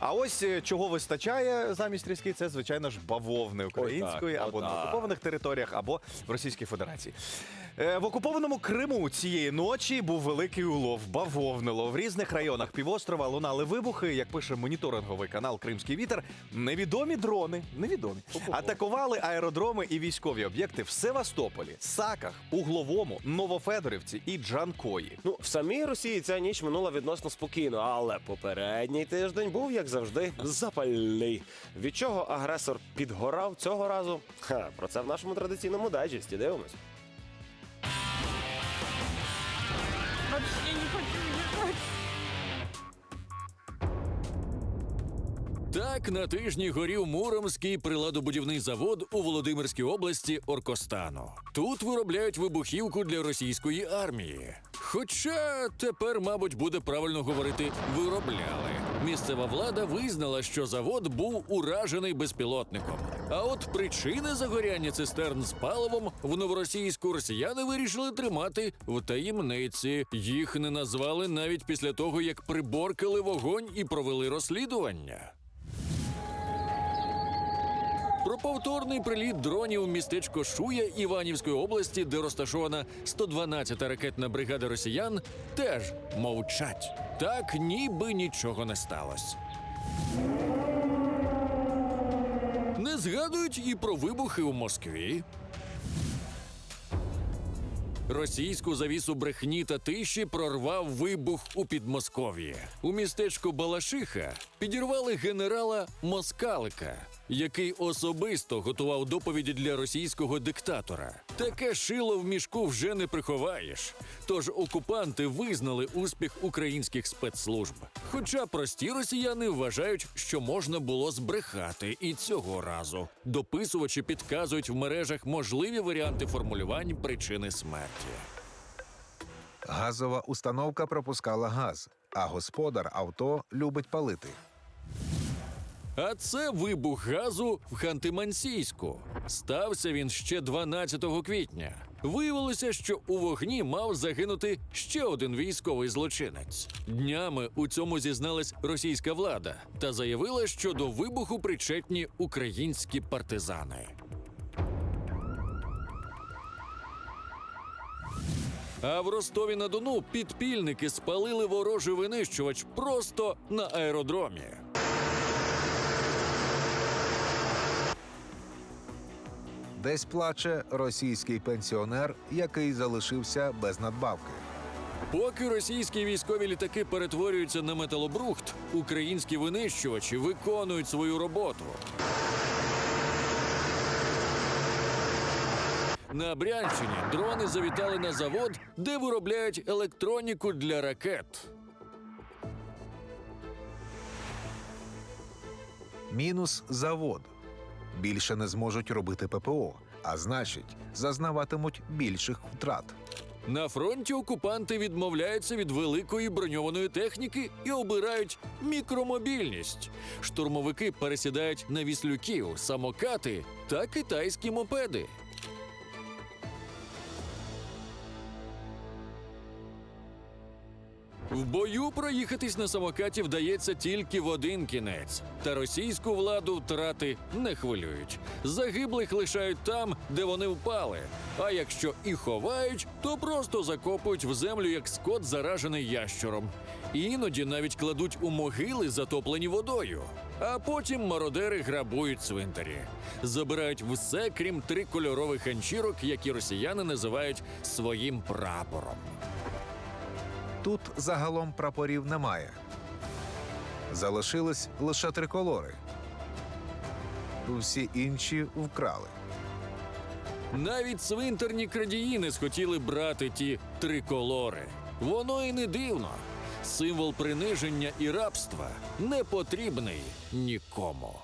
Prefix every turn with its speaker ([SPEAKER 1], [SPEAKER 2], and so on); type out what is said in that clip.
[SPEAKER 1] А ось е, чого вистачає замість тріски, це звичайно ж бавовни української
[SPEAKER 2] Отак,
[SPEAKER 1] або на
[SPEAKER 2] отак.
[SPEAKER 1] окупованих територіях, або в Російській Федерації. Е, В окупованому Криму цієї ночі був великий улов бавовнило. В різних районах півострова лунали вибухи. Як пише моніторинговий канал Кримський вітер, невідомі дрони, невідомі атакували аеродроми і військові об'єкти в Севастополі, Саках, Угловому, Новофедорівці і Джанкої.
[SPEAKER 2] Ну, в самій Росії ця ніч минула відносно спокійно, але попередній тиждень був, як завжди, запальний. Від чого агресор підгорав цього разу? Ха, про це в нашому традиційному дайджесті. Дивимось.
[SPEAKER 3] Так на тижні горів Муромський приладобудівний завод у Володимирській області Оркостану. Тут виробляють вибухівку для російської армії. Хоча тепер, мабуть, буде правильно говорити виробляли. Місцева влада визнала, що завод був уражений безпілотником. А от причини загоряння цистерн з паливом в новоросійську росіяни вирішили тримати в таємниці. Їх не назвали навіть після того, як приборкали вогонь і провели розслідування. Про повторний приліт дронів в містечко Шуя Іванівської області, де розташована 112-та ракетна бригада росіян, теж мовчать. Так ніби нічого не сталося. Не згадують і про вибухи у Москві. Російську завісу брехні та тиші прорвав вибух у Підмосков'ї. У містечку Балашиха підірвали генерала Москалика, який особисто готував доповіді для російського диктатора. Таке шило в мішку вже не приховаєш. Тож окупанти визнали успіх українських спецслужб. Хоча прості росіяни вважають, що можна було збрехати і цього разу. Дописувачі підказують в мережах можливі варіанти формулювань причини смерті.
[SPEAKER 4] Газова установка пропускала газ, а господар авто любить палити.
[SPEAKER 3] А це вибух газу в Ханти-Мансійську. Стався він ще 12 квітня. Виявилося, що у вогні мав загинути ще один військовий злочинець. Днями у цьому зізналась російська влада та заявила, що до вибуху причетні українські партизани. А в Ростові на Дону підпільники спалили ворожий винищувач просто на аеродромі.
[SPEAKER 4] Десь плаче російський пенсіонер, який залишився без надбавки.
[SPEAKER 3] Поки російські військові літаки перетворюються на металобрухт, українські винищувачі виконують свою роботу. На Брянщині дрони завітали на завод, де виробляють електроніку для ракет.
[SPEAKER 4] Мінус завод. Більше не зможуть робити ППО, а значить, зазнаватимуть більших втрат.
[SPEAKER 3] На фронті окупанти відмовляються від великої броньованої техніки і обирають мікромобільність. Штурмовики пересідають на віслюків, самокати та китайські мопеди. В бою проїхатись на самокаті вдається тільки в один кінець. Та російську владу втрати не хвилюють. Загиблих лишають там, де вони впали. А якщо і ховають, то просто закопують в землю як скот, заражений ящуром. Іноді навіть кладуть у могили, затоплені водою. А потім мародери грабують цвинтарі. Забирають все, крім трикольорових ганчірок, які росіяни називають своїм прапором.
[SPEAKER 4] Тут загалом прапорів немає. Залишились лише триколори. Всі інші вкрали.
[SPEAKER 3] Навіть цвинтарні крадії не схотіли брати ті триколори. Воно і не дивно. Символ приниження і рабства не потрібний нікому.